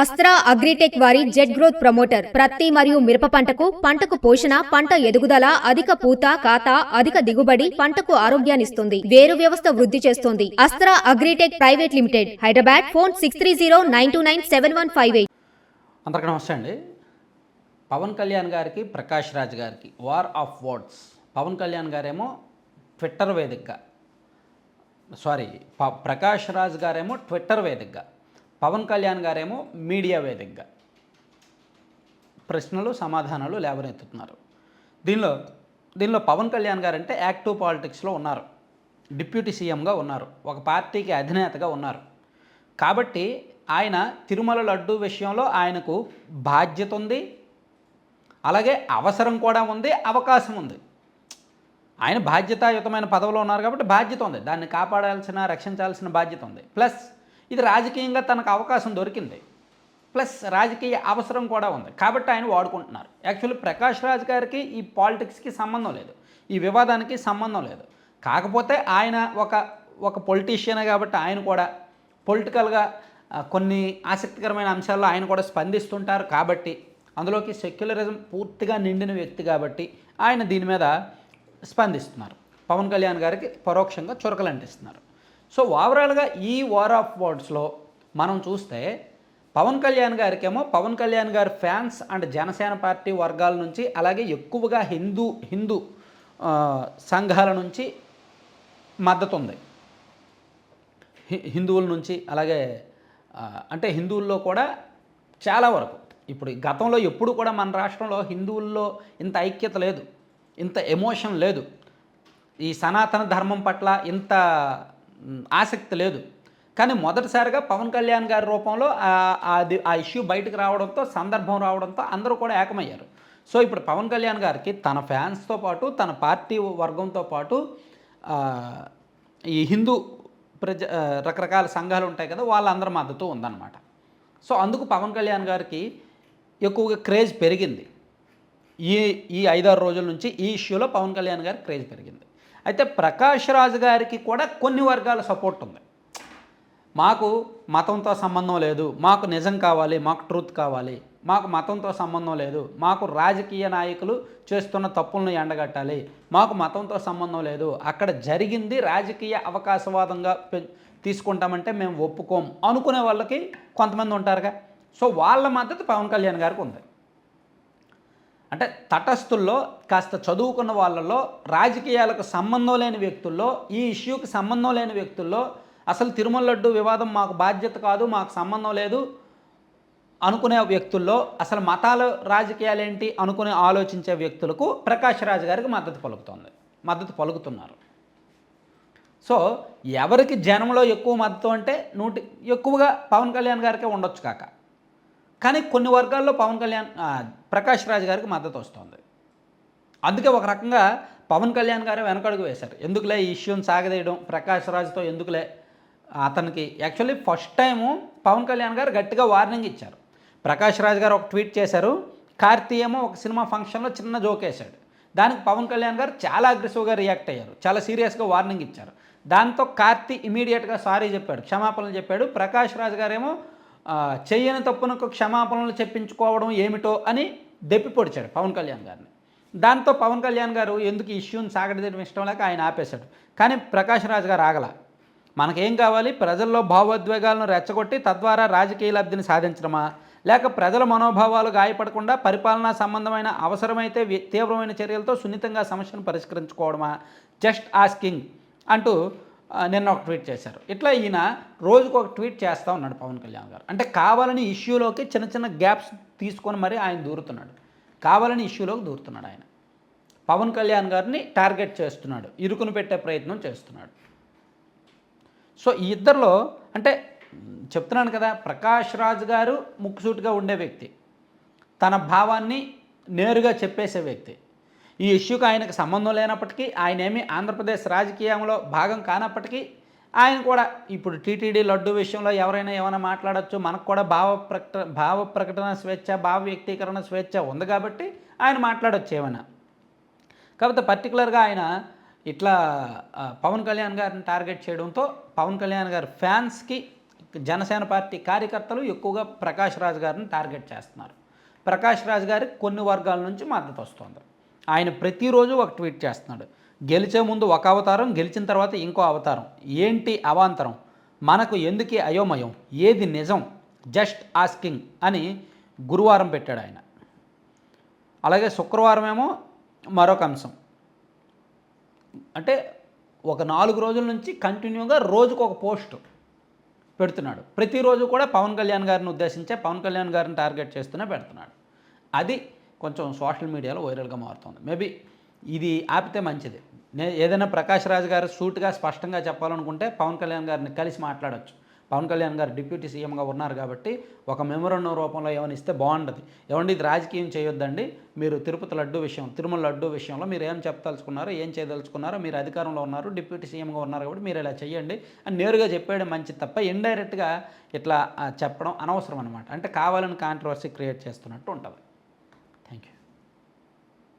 Astra agritech వారి jet growth promoter ప్రత్తి మరియు మిరప పంటకు పంటకు పోషణ పంట ఎదుగుదల అధిక పూత కాత అధిక దిగుబడి పంటకు ఆరోగ్యాన్నిస్తుంది వేరు వ్యవస్థ వృద్ధి చేస్తుంది. Astra agritech private limited Hyderabad phone six three zero nine two nine seven one five eight. అందరికీ నమస్తే అండి. పవన్ కళ్యాణ్ గారికి ప్రకాష్ రాజ్ గారికి war of words. Pawan Kalyan గారేమో ట్విట్టర్ వేదికగా. సారీ ప ప్రకాష్ రాజ్ గారేమో ట్విట్టర్ వేదికగా. పవన్ కళ్యాణ్ గారేమో మీడియా వేదికగా ప్రశ్నలు సమాధానాలు లేవనెత్తుతున్నారు. దీనిలో దీనిలో పవన్ కళ్యాణ్ గారు అంటే యాక్టివ్ పాలిటిక్స్లో ఉన్నారు. డిప్యూటీ సీఎంగా ఉన్నారు. ఒక పార్టీకి అధినేతగా ఉన్నారు. కాబట్టి ఆయన తిరుమల లడ్డు విషయంలో ఆయనకు బాధ్యత ఉంది. అలాగే అవసరం కూడా ఉంది అవకాశం ఉంది. ఆయన బాధ్యతాయుతమైన పదవిలో ఉన్నారు కాబట్టి బాధ్యత ఉంది. దాన్ని కాపాడాల్సిన రక్షించాల్సిన బాధ్యత ఉంది. ప్లస్ ఇది రాజకీయంగా తనకు అవకాశం దొరికింది. ప్లస్ రాజకీయ అవసరం కూడా ఉంది. కాబట్టి ఆయన వాడుకుంటున్నారు. యాక్చువల్లీ ప్రకాష్ రాజ్ గారికి ఈ పాలిటిక్స్కి సంబంధం లేదు. ఈ వివాదానికి సంబంధం లేదు. కాకపోతే ఆయన ఒక ఒక పొలిటీషియన్ కాబట్టి ఆయన కూడా పొలిటికల్గా కొన్ని ఆసక్తికరమైన అంశాల్లో ఆయన కూడా స్పందిస్తుంటారు. కాబట్టి అందులోకి సెక్యులరిజం పూర్తిగా నిండిన వ్యక్తి కాబట్టి ఆయన దీని మీద స్పందిస్తున్నారు. పవన్ కళ్యాణ్ గారికి పరోక్షంగా చురకలు అంటిస్తున్నారు సో ఓవరాల్గా ఈ వార్ ఆఫ్ వర్డ్స్లో మనం చూస్తే పవన్ కళ్యాణ్ గారికేమో పవన్ కళ్యాణ్ గారి ఫ్యాన్స్ అండ్ జనసేన పార్టీ వర్గాల నుంచి అలాగే ఎక్కువగా హిందూ హిందూ సంఘాల నుంచి మద్దతు ఉంది హి- హిందువుల నుంచి అలాగే అంటే హిందువుల్లో కూడా చాలా వరకు. ఇప్పుడు గతంలో ఎప్పుడు కూడా మన రాష్ట్రంలో హిందువుల్లో ఇంత ఐక్యత లేదు. ఇంత ఎమోషన్ లేదు. ఈ సనాతన ధర్మం పట్ల ఇంత ఆసక్తి లేదు. కానీ మొదటిసారిగా పవన్ కళ్యాణ్ గారి రూపంలో అది ఆ ఇష్యూ బయటకు రావడంతో సందర్భం రావడంతో అందరూ కూడా ఏకమయ్యారు. సో ఇప్పుడు పవన్ కళ్యాణ్ గారికి తన ఫ్యాన్స్తో పాటు తన పార్టీ వర్గంతో పాటు ఈ హిందూ ప్రజ రకరకాల సంఘాలు ఉంటాయి కదా వాళ్ళందరి మద్దతు ఉందన్నమాట. సో అందుకు పవన్ కళ్యాణ్ గారికి ఎక్కువగా క్రేజ్ పెరిగింది. ఈ ఈ ఐదారు రోజుల నుంచి ఈ ఇష్యూలో పవన్ కళ్యాణ్ గారి క్రేజ్ పెరిగింది. అయితే ప్రకాష్ రాజు గారికి కూడా కొన్ని వర్గాల సపోర్ట్ ఉంది. మాకు మతంతో సంబంధం లేదు మాకు నిజం కావాలి మాకు ట్రూత్ కావాలి మాకు మతంతో సంబంధం లేదు మాకు రాజకీయ నాయకులు చేస్తున్న తప్పులను ఎండగట్టాలి మాకు మతంతో సంబంధం లేదు అక్కడ జరిగింది రాజకీయ అవకాశవాదంగా పె- తీసుకుంటామంటే మేము ఒప్పుకోం అనుకునే వాళ్ళకి కొంతమంది ఉంటారుగా. సో వాళ్ళ మద్దతు పవన్ కళ్యాణ్ గారికి ఉంది. అంటే తటస్థుల్లో కాస్త చదువుకున్న వాళ్ళలో రాజకీయాలకు సంబంధం లేని వ్యక్తుల్లో ఈ ఇష్యూకి సంబంధం లేని వ్యక్తుల్లో అసలు తిరుమల లడ్డు వివాదం మాకు బాధ్యత కాదు మాకు సంబంధం లేదు అనుకునే వ్యక్తుల్లో అసలు మతాలు రాజకీయాలు ఏంటి అనుకుని ఆలోచించే వ్యక్తులకు ప్రకాష్ రాజ్ గారికి మద్దతు పలుకుతోంది మద్దతు పలుకుతున్నారు. సో ఎవరికి జనంలో ఎక్కువ మద్దతు అంటే నూటి ఎక్కువగా పవన్ కళ్యాణ్ గారికే ఉండొచ్చు కాక. కానీ కొన్ని వర్గాల్లో పవన్ కళ్యాణ్ ప్రకాష్ రాజ్ గారికి మద్దతు వస్తుంది. అందుకే ఒక రకంగా పవన్ కళ్యాణ్ గారు వెనకడుగు వేశారు. ఎందుకులే ఈ ఇష్యూని సాగదీయడం ప్రకాష్ రాజ్తో ఎందుకులే అతనికి? Actually first time Pawan Kalyan గారు గట్టిగా వార్నింగ్ ఇచ్చారు. ప్రకాష్ రాజ్ గారు ఒక ట్వీట్ చేశారు కార్తీ ఏమో ఒక సినిమా ఫంక్షన్లో చిన్న జోక్ వేశాడు. దానికి పవన్ కళ్యాణ్ గారు చాలా అగ్రెసివ్గా రియాక్ట్ అయ్యారు చాలా సీరియస్గా వార్నింగ్ ఇచ్చారు. దాంతో కార్తీ ఇమీడియట్గా సారీ చెప్పాడు క్షమాపణలు చెప్పాడు. ప్రకాష్ రాజ్ గారేమో చేయని తప్పునకు క్షమాపణలు చెప్పించుకోవడం ఏమిటో అని దెప్పి పొడిచాడు పవన్ కళ్యాణ్ గారిని. దాంతో పవన్ కళ్యాణ్ గారు ఎందుకు ఇష్యూని సాగడదీయడం ఇష్టం లేక ఆయన ఆపేశాడు. కానీ ప్రకాష్ రాజ్ గారు ఆగల. మనకేం కావాలి? ప్రజల్లో భావోద్వేగాలను రెచ్చగొట్టి తద్వారా రాజకీయ లబ్ధిని సాధించడమా? లేక ప్రజల మనోభావాలు గాయపడకుండా పరిపాలనా సంబంధమైన అవసరమైతే తీవ్రమైన చర్యలతో సున్నితంగా సమస్యను పరిష్కరించుకోవడమా? జస్ట్ ఆస్కింగ్ అంటూ నిన్న ఒక ట్వీట్ చేశారు. ఇట్లా ఈయన రోజుకు ఒక ట్వీట్ చేస్తూ ఉన్నాడు పవన్ కళ్యాణ్ గారు. అంటే కావాలని ఇష్యూలోకి చిన్న చిన్న గ్యాప్స్ తీసుకొని మరి ఆయన దూరుతున్నాడు. కావాలని ఇష్యూలోకి దూరుతున్నాడు ఆయన. పవన్ కళ్యాణ్ గారిని టార్గెట్ చేస్తున్నాడు. ఇరుకును పెట్టే ప్రయత్నం చేస్తున్నాడు. సో ఈ ఇద్దరిలో అంటే చెప్తున్నాను కదా ప్రకాష్ రాజ్ గారు ముక్కుసూటిగా ఉండే వ్యక్తి. తన భావాన్ని నేరుగా చెప్పేసే వ్యక్తి. ఈ ఇష్యూకి ఆయనకు సంబంధం లేనప్పటికీ ఆయనేమి ఆంధ్రప్రదేశ్ రాజకీయంలో భాగం కానప్పటికీ ఆయన కూడా ఇప్పుడు టీటీడీ లడ్డు విషయంలో ఎవరైనా ఏమైనా మాట్లాడచ్చు మనకు కూడా భావ ప్రకట భావ ప్రకటన స్వేచ్ఛ భావ వ్యక్తీకరణ స్వేచ్ఛ ఉంది కాబట్టి ఆయన మాట్లాడచ్చు ఏమైనా. కాకపోతే పర్టికులర్గా ఆయన ఇట్లా పవన్ కళ్యాణ్ గారిని టార్గెట్ చేయడంతో పవన్ కళ్యాణ్ గారి ఫ్యాన్స్కి జనసేన పార్టీ కార్యకర్తలు ఎక్కువగా ప్రకాష్ రాజ్ గారిని టార్గెట్ చేస్తున్నారు. ప్రకాష్ రాజ్ గారికి కొన్ని వర్గాల నుంచి మద్దతు వస్తుంది. ఆయన ప్రతిరోజు ఒక ట్వీట్ చేస్తున్నాడు. గెలిచే ముందు ఒక అవతారం గెలిచిన తర్వాత ఇంకో అవతారం. ఏంటి అవాంతరం? మనకు ఎందుకు అయోమయం? ఏది నిజం? జస్ట్ ఆస్కింగ్ అని గురువారం పెట్టాడు ఆయన. అలాగే శుక్రవారం ఏమో మరొక అంశం. అంటే ఒక నాలుగు రోజుల నుంచి కంటిన్యూగా రోజుకు ఒక పోస్ట్ పెడుతున్నాడు. ప్రతిరోజు కూడా పవన్ కళ్యాణ్ గారిని ఉద్దేశించే పవన్ కళ్యాణ్ గారిని టార్గెట్ చేస్తూనే పెడుతున్నాడు. అది కొంచెం సోషల్ మీడియాలో వైరల్గా మారుతుంది. మేబీ ఇది ఆపితే మంచిది. నే ఏదైనా ప్రకాష్ రాజ్ గారు సూట్గా స్పష్టంగా చెప్పాలనుకుంటే పవన్ కళ్యాణ్ గారిని కలిసి మాట్లాడవచ్చు పవన్ కళ్యాణ్ గారు డిప్యూటీ సీఎంగా ఉన్నారు కాబట్టి ఒక మెమోరండం రూపంలో ఏమైనా ఇస్తే బాగుంటుంది ఏమండి ఇది రాజకీయం చేయొద్దండి. మీరు తిరుపతి లడ్డు విషయం తిరుమల లడ్డు విషయంలో మీరు ఏం చెప్పదలుచుకున్నారో ఏం చేయదలుచుకున్నారో మీరు అధికారంలో ఉన్నారు డిప్యూటీ సీఎంగా ఉన్నారు కాబట్టి మీరు ఇలా చేయండి అని నేరుగా చెప్పేయడం మంచిది తప్ప ఇండైరెక్ట్గా ఇట్లా చెప్పడం అనవసరం అనమాట అంటే కావాలని కాంట్రవర్సీ క్రియేట్ చేస్తున్నట్టు ఉంటుంది.